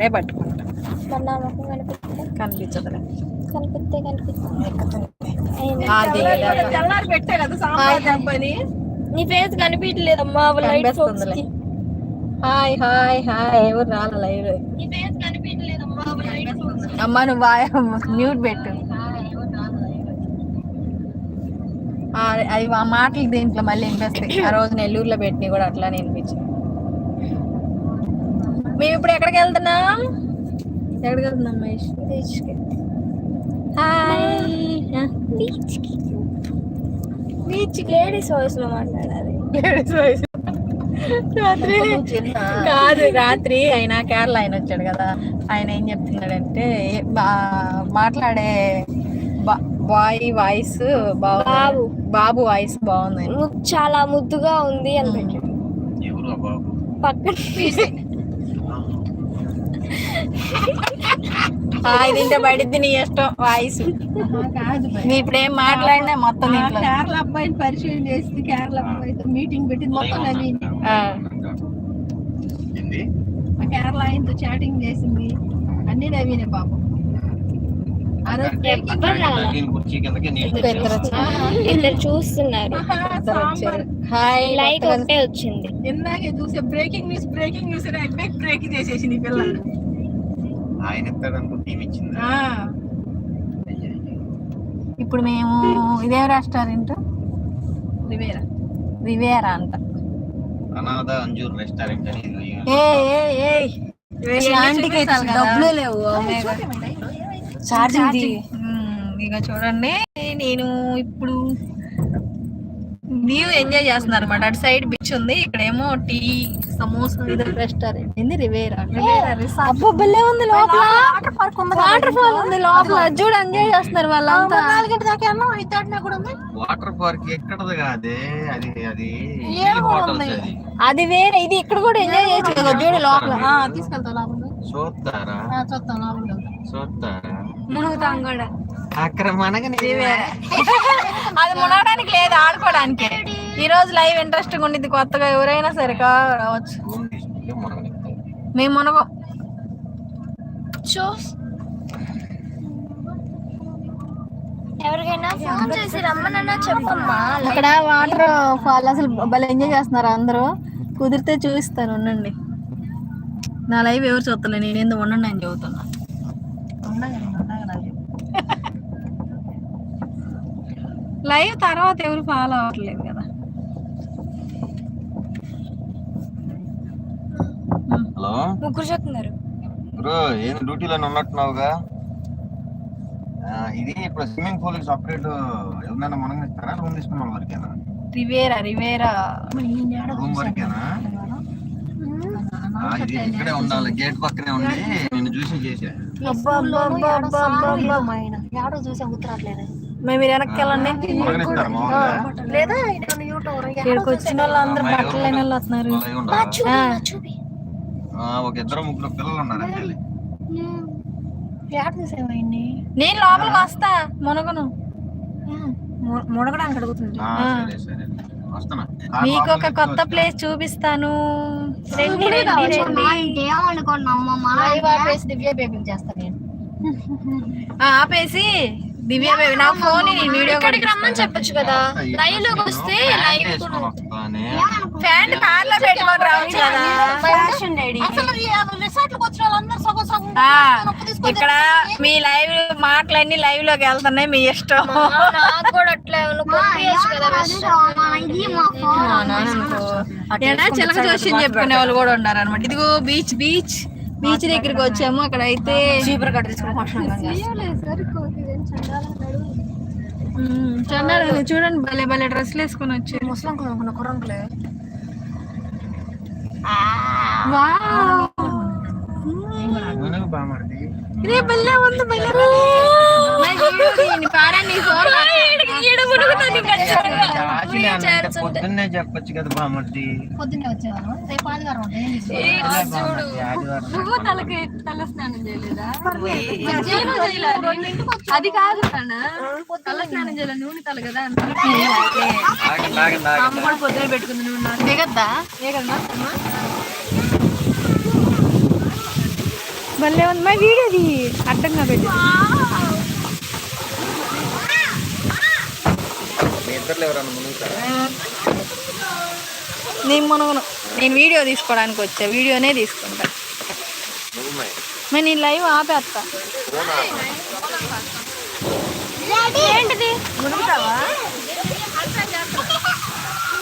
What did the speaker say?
ఇక్కడే పట్టుకుంటా. కనిపించదులే. కనిపిస్తే కనిపిస్తే అది తెల్లారి పెట్టే కదా సాంబార్ కంపెనీ. నీ ఫేస్ కనిపించలేదమ్మా. హాయ్ హాయ్ హాయ్ ఎవరు రాల లైవ్ నీ ఫేస్ కనిపించలేదమ్మా లైట్ అమ్మ నువ్వు బాయ్ మ్యూట్ పెట్టు. అవి మాటలు దీంట్లో మళ్ళీ వినిపిస్తాయి ఆ రోజు నెల్లూరులో పెట్టి కూడా అట్లానే వినిపించింది మేము ఇప్పుడు ఎక్కడికి వెళ్తున్నాం? ఎక్కడికి వెళ్తున్నాం మహేష్? బీచ్కి. హాయ్. బీచ్కి. బీచ్కి లేడీస్ వాయిస్లో మాట్లాడాలి. రాత్రి. కాదు రాత్రి ఆయన కేరళ ఆయన వచ్చాడు కదా. ఆయన ఏం చెప్తున్నాడంటే బా- మాట్లాడే బాయ్ వాయిస్ బాబు. బాబు వాయిస్ బాగుంది చాలా ముద్దుగా ఉంది అని పెట్టాడు. పక్కన హాయ్ తింటే పడిద్ది నీ ఇష్టం వాయిస్. నీ ఇప్పుడు ఏం మాట్లాడినా మొత్తం కేరళ అబ్బాయిని పరిచయం చేసి కేరళ అబ్బాయితో మీటింగ్ పెట్టింది మొత్తం నవీన్. కేరళ ఆయనతో చాటింగ్ చేసింది. అన్ని నవీనే పాపం. ఇద్దరు చూస్తున్నారు. లైక్ ఒకటే వచ్చింది. ఇందాకే చూసే breaking news breaking news break break చేసేసి నీ పిల్ల ఆయన ఇచ్చింది. ఇప్పుడు మేము ఇదే రెస్టారెంట్? రివేరా. రివేరా అంట. అనాథ అంజూర్ రెస్టారెంట్ అని ఏ ఏ ఏ. ఆంటీకి డబ్బులు లేవు ఛార్జింగ్ ఇక చూడండి నేను ఇప్పుడు వ్యూ ఎంజాయ్ చేస్తున్నారు అనమాట అటు సైడ్ బీచ్ ఉంది ఇక్కడేమో టీ సమోసా ఇది రెస్టారెంట్ ఏంది రివేరా రివేరా అబ్బో భలే ఉంది లోపల. వాటర్ ఫాల్ ఉంది లోపల. అది చూడు ఎంజాయ్ చేస్తున్నారు వాళ్ళంతా. వాటర్ పార్క్ ఎక్కడది కాదే? అది అది అది. అది వేరే ఇది ఇక్కడ కూడా ఎంజాయ్ చేయొచ్చు కదా. చూడు లోపల. ఆ, తీసుకెళ్తా లోపల. చూస్తారా? చూస్తాం వెళ్తాం చూస్తారా? మునుగుతాం కూడా. అక్కడ మనకి అది ఆడుకోవడానికి. ఈ రోజు లైవ్ ఇంట్రెస్టింగ్ ఉండిద్ది కొత్తగా ఎవరైనా సరే రావచ్చు. మేము మునగం చూస్. ఎవరికైనా ఫోన్ చేసి రమ్మనన్నా చెప్పమ్మా. అక్కడ వాటర్ ఫాల్ అసలు భలే ఎంజాయ్ చేస్తున్నారు అందరూ. కుదిరితే చూపిస్తాను ఉండండి. నా లైవ్ ఎవరు చూస్తలే నేను ఏందో ఉండండి అని చెబుతున్నా. లైవ్ తర్వాత ఎవరు ఫాలో అవ్వట్లేదు కదా. హలో? ముగ్గురు చెప్తున్నారు. బ్రో ఏంది డ్యూటీలో ఉన్నట్టున్నావుగా. ఇది ఇప్పుడు స్విమ్మింగ్ పూల్ సపరేట్ ఎవరైనా మనం ఇస్తారా రూమ్ తీసుకున్న వాళ్ళ వరకేనా? Riviera Riviera. రూమ్ వరకేనా? ఆ, ఇది ఇక్కడే ఉండాలి గేట్ పక్కనే ఉండి నిన్ను చూసి చేసా. మేము మీరు వెనక్కి వెళ్ళండి. లేదా ఇక్కడికి వచ్చిన వాళ్ళందరూ బట్టలు లేని వాళ్ళు వస్తున్నారు. ఒక ఇద్దరు ముగ్గురు పిల్లలు ఉన్నారు నేను లోపలికి వస్తా మునగను. మునగడానికి మీకు ఒక కొత్త ప్లేస్ చూపిస్తాను. రండి రండి రండి. దివ్య బేబీ చేస్తా నేను ఆ, ఆపేసి దివ్య బేబీ నా ఫోన్ నేను వీడియో ఇక్కడికి రమ్మని చెప్పొచ్చు కదా? లైవ్లోకి వస్తే లైవ్ ఫ్యాన్ కార్లో పెట్టుకొని రావచ్చు కదా. ఇక్కడ మీ లైవ్ మాటలన్నీ లైవ్లోకి వెళ్తున్నాయి మీ ఇష్టం. నాకు కూడా అట్లా చిలక జోషి చెప్పుకునే వాళ్ళు కూడా ఉన్నారు అనమాట ఇదిగో బీచ్ బీచ్ బీచ్ దగ్గరికి వచ్చాము. అక్కడ అయితే చీపురు కట్ట చండాలండి చూడండి భలే భలే డ్రెస్లు వేసుకొని వచ్చారు. ముసలం కొనుక్కున్న బామర్ది ఇదే భలే ఉంది భలే భలే. మరి వీడియో తీయండి, పాడండి ఈ ఫోన్. ఆశలే అన్నంటే పొద్దున్నే చెప్పొచ్చు కదా బామర్ది. పొద్దున్నే రేపు ఆదివారం నువ్వు తలకి తల స్నానం చేయలేదా? అది కాదు. తల స్నానం చేయాలి నూనె తల కదా. అమ్మ కూడా పొద్దున పెట్టుకుంది నూనె దిగద్దా ఏ కదా భలే ఉంది. మా వీడియోది అడ్డంగా పెట్టి. నేను మునగను. నేను వీడియో తీసుకోవడానికి వచ్చా. వీడియోనే తీసుకుంటా. మరి నేను లైవ్ ఆపేస్తా ఏంటిది? మునుగుతావా?